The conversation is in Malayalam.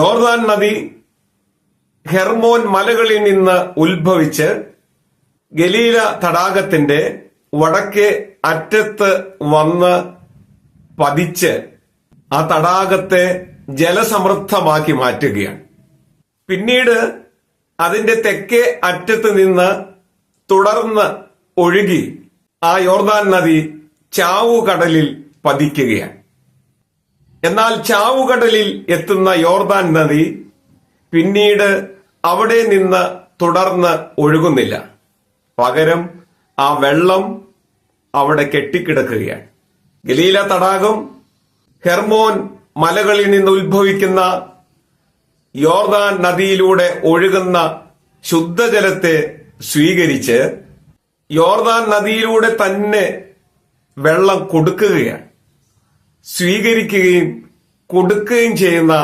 ജോർദാൻ നദി ഹെർമോൻ മലകളിൽ നിന്ന് ഉത്ഭവിച്ച് ഗലീല തടാകത്തിന്റെ വടക്കേ അറ്റത്ത് വന്ന് പതിച്ച് ആ തടാകത്തെ ജലസമൃദ്ധമാക്കി മാറ്റുകയാണ്. പിന്നീട് അതിന്റെ തെക്കേ അറ്റത്ത് നിന്ന് തുടർന്ന് ഒഴുകി ആ യോർദാൻ നദി ചാവുകടലിൽ പതിക്കുകയാണ്. എന്നാൽ ചാവുകടലിൽ എത്തുന്ന യോർദാൻ നദി പിന്നീട് അവിടെ നിന്ന് തുടർന്ന് ഒഴുകുന്നില്ല. പകരം ആ വെള്ളം അവിടെ കെട്ടിക്കിടക്കുകയാണ്. ഗലീല തടാകം ഹെർമോൻ മലകളിൽ നിന്ന് ഉത്ഭവിക്കുന്ന യോർദാൻ നദിയിലൂടെ ഒഴുകുന്ന ശുദ്ധജലത്തെ സ്വീകരിച്ച് യോർദാൻ നദിയിലൂടെ തന്നെ വെള്ളം കൊടുക്കുകയാണ്. സ്വീകരിക്കുകയും കൊടുക്കുകയും ചെയ്യുന്ന